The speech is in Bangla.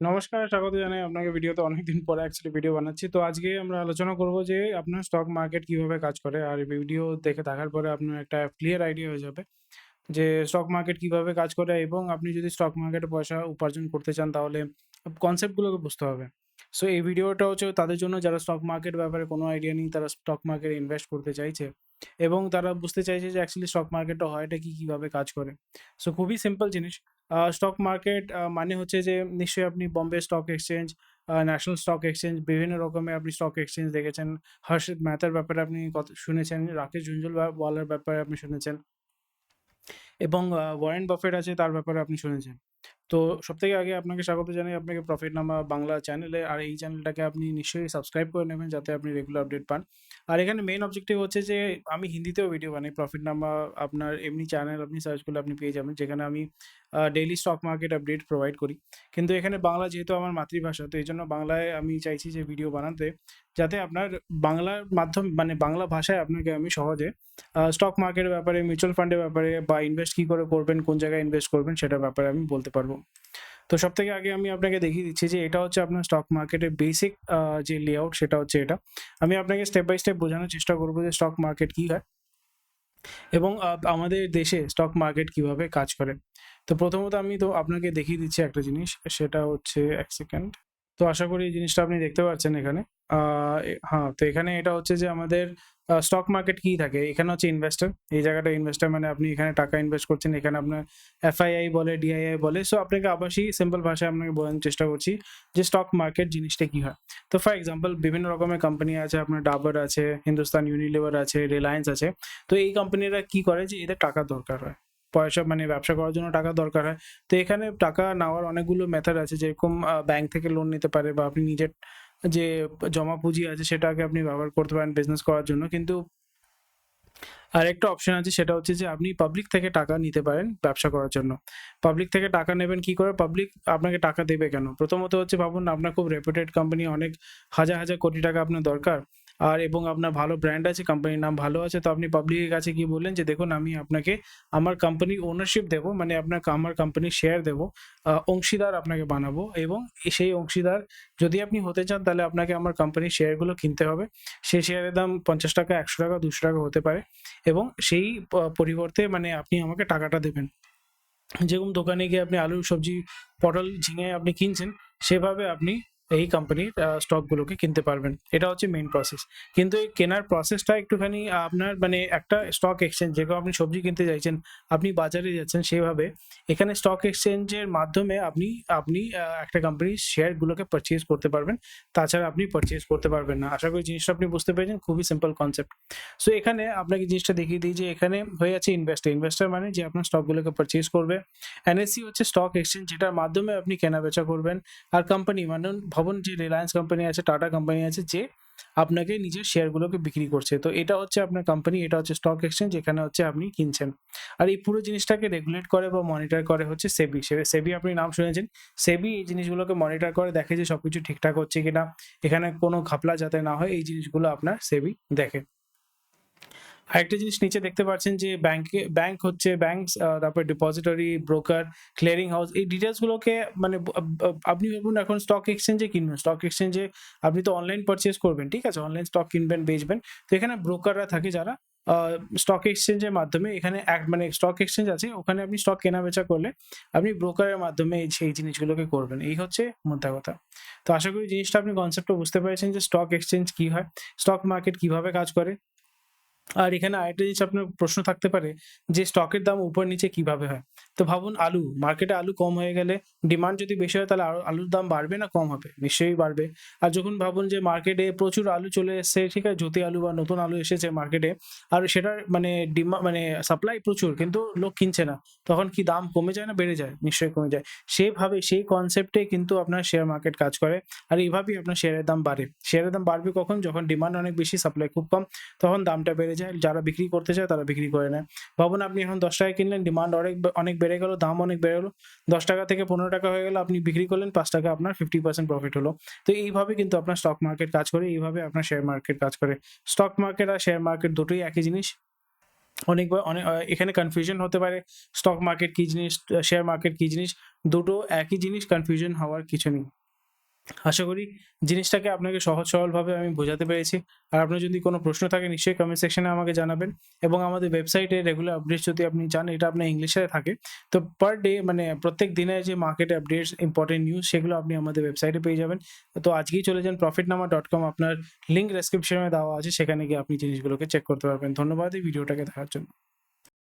নমস্কার, স্বাগত জানাই আপনাকে ভিডিওতে অনেকদিন পরে অ্যাকচুয়ালি ভিডিও বানাচ্ছি। তো আজকে আমরা আলোচনা করব যে আপনার স্টক মার্কেট কীভাবে কাজ করে। আর ভিডিও দেখে থাকার পরে আপনার একটা ক্লিয়ার আইডিয়া হয়ে যাবে যে স্টক মার্কেট কীভাবে কাজ করে এবং আপনি যদি স্টক মার্কেটে পয়সা উপার্জন করতে চান তাহলে কনসেপ্টগুলোকে বুঝতে হবে। সো এই ভিডিওটা হচ্ছে তাদের জন্য যারা স্টক মার্কেট ব্যাপারে কোনো আইডিয়া নেই, তারা স্টক মার্কেটে ইনভেস্ট করতে চাইছে এবং তারা বুঝতে চাইছে যে অ্যাকচুয়ালি স্টক মার্কেটটা হয়টা কি, কীভাবে কাজ করে। সো খুবই সিম্পল জিনিস। স্টক মার্কেট মানে হচ্ছে যে নিশ্চয়ই আপনি Bombay stock exchange, national stock exchange বিভিন্ন রকমের আপনি স্টক এক্সচেঞ্জ দেখেছেন। হর্ষিত মেহতার ব্যাপারে আপনি কত শুনেছেন, রাকেশ ঝুনঝুনওয়ালার ব্যাপারে আপনি শুনেছেন। এবং ওয়ারেন বাফেট আছে তার ব্যাপারে আপনি শুনেছেন। তো সব থেকে আগে আপনাকে স্বাগত জানাই আপনাকে প্রফিট নামা বাংলা চ্যানেলে। আর এই চ্যানেলটাকে আপনি নিশ্চয়ই সাবস্ক্রাইব করে নেবেন যাতে আপনি রেগুলার আপডেট পান। আর এখানে মেইন অবজেক্টিভ হচ্ছে যে আমি হিন্দিতেও ভিডিও বানাই। প্রফিটনামা আপনার এমনি চ্যানেল আপনি সার্চ করলে আপনি পেয়ে যাবেন। যেখানে আমি daily stock market update provide করি। কিন্তু এখানে বাংলা যেহেতু আমার মাতৃভাষা তো এই জন্য বাংলায় আমি চাইছি যে ভিডিও বানাতে যাতে আপনার বাংলার মাধ্যম মানে বাংলা ভাষায় আপনাকে আমি সহজে স্টক মার্কেটের ব্যাপারে, মিউচুয়াল ফান্ডের ব্যাপারে বা ইনভেস্ট কী করে করবেন, কোন জায়গায় ইনভেস্ট করবেন সেটার ব্যাপারে আমি বলতে পারব। তো সব থেকে আগে আমি আপনাকে দেখিয়ে দিচ্ছি যে এটা হচ্ছে আপনার স্টক মার্কেটের বেসিক যে লেআউট সেটা হচ্ছে এটা। আমি আপনাকে স্টেপ বাই স্টেপ বোঝানোর চেষ্টা করব যে স্টক মার্কেট কী হয় এবং আমাদের দেশে স্টক মার্কেট কীভাবে কাজ করে। তো প্রথমত আমি তো আপনাকে দেখিয়ে দিচ্ছি একটা জিনিস, সেটা হচ্ছে, এক সেকেন্ড। তো আশা করি এই জিনিসটা আপনি দেখতে পাচ্ছেন এখানে। হ্যাঁ, তো এখানে এটা হচ্ছে যে আমাদের স্টক মার্কেট কি থাকে? এখানে হচ্ছে ইনভেস্টর। এই জায়গাটা ইনভেস্টর মানে আপনি এখানে টাকা ইনভেস্ট করছেন। এখানে আপনার এফআইআই বলে, ডিআইআই বলে। সো আপনাকে আবাসি সিম্পল ভাষায় আপনাকে বোঝানোর চেষ্টা করছি যে স্টক মার্কেট জিনিসটা কি হয়। তো ফর এক্সাম্পল বিভিন্ন রকমের কোম্পানি আছে। আপনার ডাবর আছে, হিন্দুস্তান ইউনিলিভার আছে, রিলায়েন্স আছে। তো এই কোম্পানিরা কি করে যে এদের টাকা দরকার হয়। পয়সা মানে ব্যবসা করার জন্য টাকা দরকার হয়। তো এখানে টাকা নেওয়ার অনেকগুলো মেথড আছে যেরকম ব্যাংক থেকে লোন নিতে পারে বা আপনি নিজের যে জমা পুঁজি আছে সেটাকে আপনি ব্যবহার করতে পারেন বিজনেস করার জন্য। কিন্তু আরেকটা অপশন আছে সেটা হচ্ছে যে আপনি পাবলিক থেকে টাকা নিতে পারেন ব্যবসা করার জন্য। পাবলিক থেকে টাকা নেবেন কি করে? পাবলিক আপনাকে টাকা দেবে কেন? প্রথমত হচ্ছে ভাবুন আপনার খুব রেপুটেড কোম্পানি অনেক হাজার, হাজার কোটি টাকা আপনার দরকার। আর এবং আপনার ভালো ব্র্যান্ড আছে, কোম্পানির নাম ভালো আছে। তো আপনি পাবলিকের কাছে গিয়ে বললেন যে দেখুন আমি আপনাকে আমার কোম্পানির ওনারশিপ দেবো। মানে আপনার আমার কোম্পানির শেয়ার দেবো। অংশীদার আপনাকে বানাবো এবং সেই অংশীদার যদি আপনি হতে চান তাহলে আপনাকে আমার কোম্পানির শেয়ারগুলো কিনতে হবে। সেই শেয়ারের দাম ৳৫০, ৳১০০, ৳২০০ হতে পারে এবং সেই পরিবর্তে মানে আপনি আমাকে টাকাটা দেবেন। যেরকম দোকানে গিয়ে আপনি আলু, সবজি, পটল, ঝিঙে আপনি কিনছেন সেভাবে আপনি এই কোম্পানির স্টকগুলোকে কিনতে পারবেন। এটা হচ্ছে মেইন প্রসেস। কিন্তু এই কেনার প্রসেসটা একটুখানি আপনার মানে একটা স্টক এক্সচেঞ্জ যেরকম আপনি সবজি কিনতে চাইছেন, আপনি বাজারে যাচ্ছেন সেভাবে এখানে স্টক এক্সচেঞ্জের মাধ্যমে আপনি আপনি একটা কোম্পানির শেয়ারগুলোকে পারচেজ করতে পারবেন। তাছাড়া আপনি পারচেজ করতে পারবেন না। আশা করি জিনিসটা আপনি বুঝতে পেরেছেন। খুবই সিম্পল কনসেপ্ট। সো এখানে আপনাকে জিনিসটা দেখিয়ে দিই যে এখানে হয়ে আছে ইনভেস্টর। ইনভেস্টার মানে যে আপনার স্টকগুলোকে পারচেজ করবে। এনএসসি হচ্ছে স্টক এক্সচেঞ্জ যেটার মাধ্যমে আপনি কেনা-বেচা করবেন। আর কোম্পানি মানে ভাবুন যে রিলায়েন্স কোম্পানি আছে, টাটা কোম্পানি আছে যে আপনাকে নিজের শেয়ারগুলোকে বিক্রি করছে। তো এটা হচ্ছে আপনার কোম্পানি, এটা হচ্ছে স্টক এক্সচেঞ্জ যেখানে হচ্ছে আপনি কিনছেন। আর এই পুরো জিনিসটাকে রেগুলেট করে বা মনিটর করে হচ্ছে সেবি। সেবি আপনি নাম শুনেছেন। সেবি এই জিনিসগুলোকে মনিটর করে দেখে যে সবকিছু ঠিকঠাক হচ্ছে কিনা। এখানে কোনো ঘাপলা যাতে না হয় এই জিনিসগুলো আপনার সেবি দেখে। আরেকটা জিনিস নিচে দেখতে পাচ্ছেন যে ব্যাংকে ব্যাংক হচ্ছে ব্যাংকস আ তারপর ডিপোজিটরি, ব্রোকার, ক্লিয়ারিং হাউস এই ডিটেইলস গুলোকে মানে আপনি ভাবুন এখন স্টক এক্সচেঞ্জে কিনবেন। স্টক এক্সচেঞ্জে আপনি তো অনলাইন পারচেস করবেন, ঠিক আছে? অনলাইন স্টক কিনবেন, বেচবেন। তো এখানে ব্রোকাররা থাকে যারা স্টক এক্সচেঞ্জের মাধ্যমে এখানে এক মানে স্টক এক্সচেঞ্জ আছে ওখানে আপনি স্টক কেনা-বেচা করলে আপনি ব্রোকারের মাধ্যমে সেই জিনিসগুলোকে করবেন। এই হচ্ছে মোদ্দা কথা। তো আশা করি জিনিসটা আপনি কনসেপ্টটা বুঝতে পেরেছেন যে স্টক এক্সচেঞ্জ কি হয়? স্টক মার্কেট কীভাবে কাজ করে? আর এখানে আরেকটা জিনিস আপনার প্রশ্ন থাকতে পারে যে স্টকের দাম উপর-নিচে কীভাবে হয়? তো ভাবুন আলু, মার্কেটে আলু কম হয়ে গেলে ডিমান্ড যদি বেশি হয় তাহলে আলুর দাম বাড়বে না কম হবে? নিশ্চয়ই বাড়বে। আর যখন ভাবুন যে মার্কেটে প্রচুর আলু চলে এসছে, ঠিক আছে? জ্যোতি আলু বা নতুন আলু এসেছে মার্কেটে আর সেটার মানে ডিমা মানে সাপ্লাই প্রচুর কিন্তু লোক কিনছে না। তখন কি দাম কমে যায় না বেড়ে যায়? নিশ্চয়ই কমে যায়। সেভাবে সেই কনসেপ্টে কিন্তু আপনার শেয়ার মার্কেট কাজ করে। আর এভাবেই আপনার শেয়ারের দাম বাড়ে। শেয়ারের দাম বাড়বে কখন? যখন ডিমান্ড অনেক বেশি সাপ্লাই খুব কম তখন দামটা বেড়ে যায়। যারা বিক্রি করতে চায় তারা বিক্রি করে নেয়। ভাবুন আপনি এখন ৳১০ কিনলেন ডিমান্ড অনেক অনেক বেড়ে গেল, দাম অনেক বেড়ে গেলো দশ টাকা থেকে ৳১৫ হয়ে গেল আপনি বিক্রি করলেন পাঁচ টাকা আপনার 50% প্রফিট হলো। তো এইভাবে কিন্তু আপনার স্টক মার্কেট কাজ করে। এইভাবে আপনার শেয়ার মার্কেট কাজ করে। স্টক মার্কেট আর শেয়ার মার্কেট দুটোই একই জিনিস। অনেকবার অনেক এখানে কনফিউশন হতে পারে স্টক মার্কেট কি জিনিস, শেয়ার মার্কেট কি জিনিস। দুটো একই জিনিস কনফিউশন হওয়ার কিছু নেই। আশা করি জিনিসটাকে আপনাকে সহজ সরলভাবে আমি বোঝাতে পেরেছি। আর আপনার যদি কোনো প্রশ্ন থাকে নিশ্চয়ই কমেন্ট সেকশনে আমাকে জানাবেন এবং আমাদের ওয়েবসাইটে রেগুলার আপডেটস যদি আপনি চান এটা আপনার ইংলিশে থাকে। তো পার ডে মানে প্রত্যেক দিনের যে মার্কেট আপডেটস, ইম্পর্টেন্ট নিউজ সেগুলো আপনি আমাদের ওয়েবসাইটে পেয়ে যাবেন। তো আজকেই চলে যান প্রফিট নামা ডট কম আপনার লিঙ্ক ডেসক্রিপশনে দেওয়া আছে সেখানে গিয়ে আপনি জিনিসগুলোকে চেক করতে পারবেন। ধন্যবাদ এই ভিডিওটাকে দেখার জন্য।